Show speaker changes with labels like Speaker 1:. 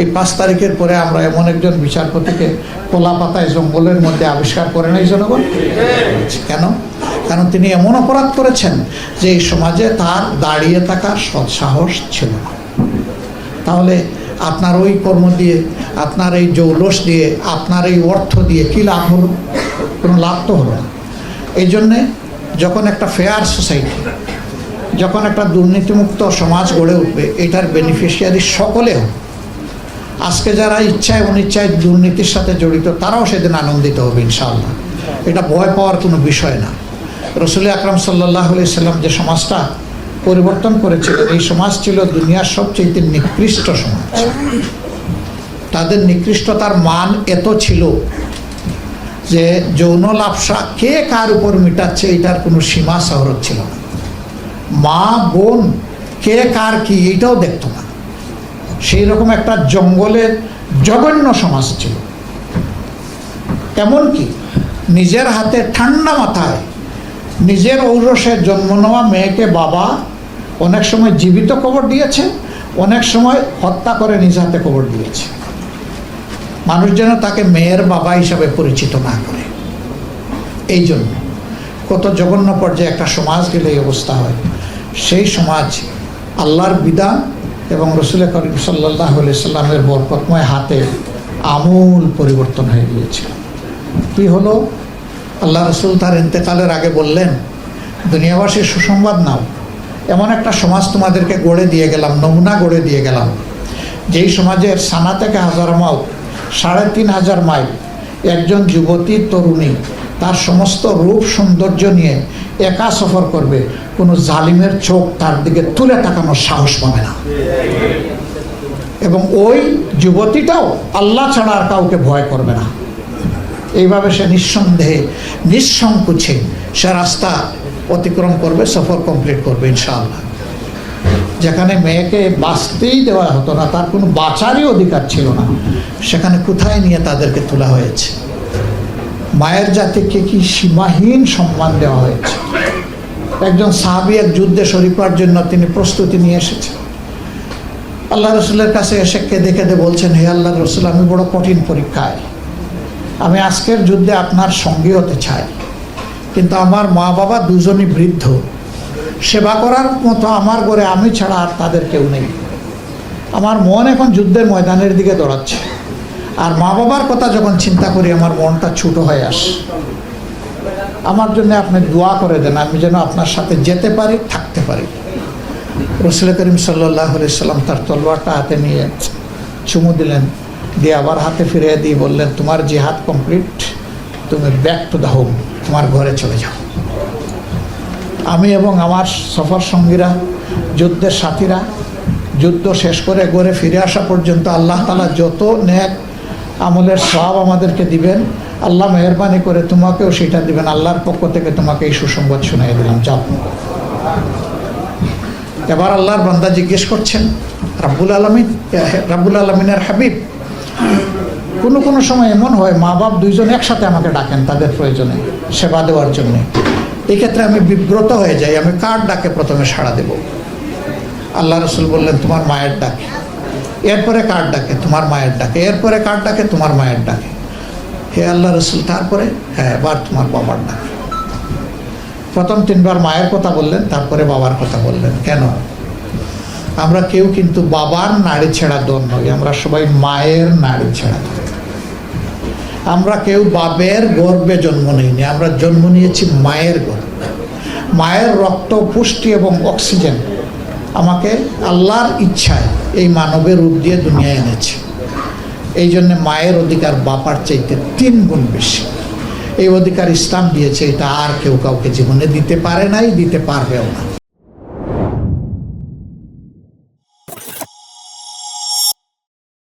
Speaker 1: এই পাঁচ তারিখের পরে আমরা এমন একজন বিচারপতিকে কলা পাতায় জঙ্গলের মধ্যে আবিষ্কার করে নাই জনগণ? কেন? কারণ তিনি এমন অপরাধ করেছেন যে এই সমাজে তার দাঁড়িয়ে থাকার সৎসাহস ছিল না। তাহলে আপনার ওই কর্ম দিয়ে, আপনার এই জৌলস দিয়ে, আপনার এই অর্থ দিয়ে কী লাভ হলো? কোনো লাভ তো হলো না। এই জন্যে যখন একটা ফেয়ার সোসাইটি যখন একটা দুর্নীতিমুক্ত সমাজ গড়ে উঠবে, এটার বেনিফিশিয়ারি সকলে হবে। আজকে যারা ইচ্ছায় অনিচ্ছায় দুর্নীতির সাথে জড়িত, তারাও সেদিন আনন্দিত হবে, ইনশাআল্লাহ। এটা ভয় পাওয়ার কোনো বিষয় না। রসুল আকরম সাল্লাহ সাল্লাম যে সমাজটা পরিবর্তন করেছিলেন, এই সমাজ ছিল দুনিয়ার সবচেয়ে নিকৃষ্ট সমাজ। তাদের নিকৃষ্টতার মান এত ছিল যে যৌন লাভসা কে কার উপর মিটাচ্ছে, এটার কোনো সীমা, শহরত ছিল না। মা, বোন, কে কার কি এইটাও দেখতো না। সেই রকম একটা জঙ্গলের জঘন্য সমাজ ছিল। এমনকি নিজের হাতে ঠান্ডা মাথায় নিজের ঔরসে জন্ম নেওয়া মেয়েকে বাবা অনেক সময় জীবিত কবর দিয়েছে, অনেক সময় হত্যা করে নিজ হাতে কবর দিয়েছে। মানুষ যেন তাকে মেয়ের বাবা হিসাবে পরিচিত না করে। এই জন্য কত জঘন্য পর্যায়ে একটা সমাজ গেলে এই অবস্থা হয়। সেই সমাজ আল্লাহর বিধান এবং রসুল করিম সাল্লাহ সাল্লামের বরকতময় হাতে আমূল পরিবর্তন হয়ে গিয়েছিল। কি হলো? আল্লাহ রসুল তার ইন্তেকালের আগে বললেন, দুনিয়াবাসীর সুসংবাদ নাও। এমন একটা সমাজ তোমাদেরকে গড়ে দিয়ে গেলাম, নমুনা গড়ে দিয়ে গেলাম। যেই সমাজের সানা থেকে হাজার মাইল, সাড়ে তিন হাজার মাইল, একজন যুবতী, তরুণী তার সমস্ত রূপ সৌন্দর্য নিয়ে একা সফর করবে, কোনো জালিমের চোখ তার দিকে তুলে তাকানোর সাহস পাবে না। এবং ওই যুবতীটাও আল্লাহ ছাড়া আর কাউকে ভয় করবে না। এইভাবে সে নিঃসন্দেহে, নিঃসংকোচে সে রাস্তা অতিক্রম করবে, সফর কমপ্লিট করবে ইনশাআল্লাহ। যেখানে মেয়েকে বাঁচতেই দেওয়া হতো না, তার কোনো বাঁচারই অধিকার ছিল না। সেখানে কোথায় নিয়ে তাদেরকে তোলা হয়েছে? মায়ের জাতিকে কি সীমাহীন সম্মান দেওয়া হয়েছে? একজন সাহাবি এক যুদ্ধে হওয়ার জন্য তিনি প্রস্তুতি নিয়ে এসেছেন। আল্লাহ রসুলের কাছে এসে কেঁদে কেঁদে বলছেন, হে আল্লাহ রসুল, আমি বড় কঠিন পরীক্ষায়। আমি আজকের যুদ্ধে আপনার সঙ্গী হতে চাই। কিন্তু আমার মা বাবা দুজনই বৃদ্ধ। সেবা করার মতো আমার ঘরে আমি ছাড়া আর তাদের কেউ নেই। আমার মন এখন যুদ্ধের ময়দানের দিকে দৌড়াচ্ছে। আর মা বাবার কথা যখন চিন্তা করি, আমার মনটা ছোটো হয়ে আসে। আমার জন্য আপনি দোয়া করে দেন, আমি যেন আপনার সাথে যেতে পারি, থাকতে পারি। রসুল করিম সাল্লাহ সাল্লাম তার তলোয়ারটা হাতে নিয়ে চুমু দিলেন, দিয়ে আবার হাতে ফিরিয়ে দিয়ে বললেন, তোমার জিহাদ কমপ্লিট, তুমি ব্যাক টু দ্য হোম, তোমার ঘরে চলে যাও। আমি এবং আমার সফর সঙ্গীরা, যুদ্ধের সাথীরা, যুদ্ধ শেষ করে ঘরে ফিরে আসা পর্যন্ত আল্লাহ তালা যত ন্যাক আমলের সব আমাদেরকে দিবেন। আল্লাহ মেহরবানি করে তোমাকেও সেটা দিবেন। আল্লাহর পক্ষ থেকে তোমাকে এই সুসংবাদ শুনিয়ে দিলাম। যাও। এবার আল্লাহর বান্দা জিজ্ঞেস করছেন, রাব্বুল আলমিন, রাব্বুল আলমিনের হাবিব, কোনো কোনো সময় এমন হয় মা বাপ দুইজন একসাথে আমাকে ডাকেন তাদের প্রয়োজনে সেবা দেওয়ার জন্য। এক্ষেত্রে আমি বিব্রত হয়ে যাই, আমি কার ডাকে প্রথমে সাড়া দেব? আল্লাহ রসুল বললেন, তোমার মায়ের ডাকে। এরপরে কার ডাকে? তোমার মায়ের ডাকে। এরপরে কার ডাকে? তোমার মায়ের ডাকে। হে আল্লাহ রসুল, তারপরে? হ্যাঁ এবার তোমার বাবার ডাকে। প্রথম তিনবার মায়ের কথা বললেন, তারপরে বাবার কথা বললেন। কেন? আমরা কেউ কিন্তু বাবার নাড়ি ছেঁড়া দন নই, আমরা সবাই মায়ের নাড়ি ছেঁড়া দন আমরা কেউ বাবের গর্বে জন্ম নিইনি, আমরা জন্ম নিয়েছি মায়ের গর্বে মায়ের রক্ত, পুষ্টি এবং অক্সিজেন আমাকে আল্লাহর ইচ্ছায় এই মানবের রূপ দিয়ে দুনিয়ায় এনেছে। এই জন্যে মায়ের অধিকার বাপার চাইতে তিন গুণ বেশি। এই অধিকার ইসলাম দিয়েছে, এটা আর কেউ কাউকে জীবনে দিতে পারে নাই, দিতে পারবেও না।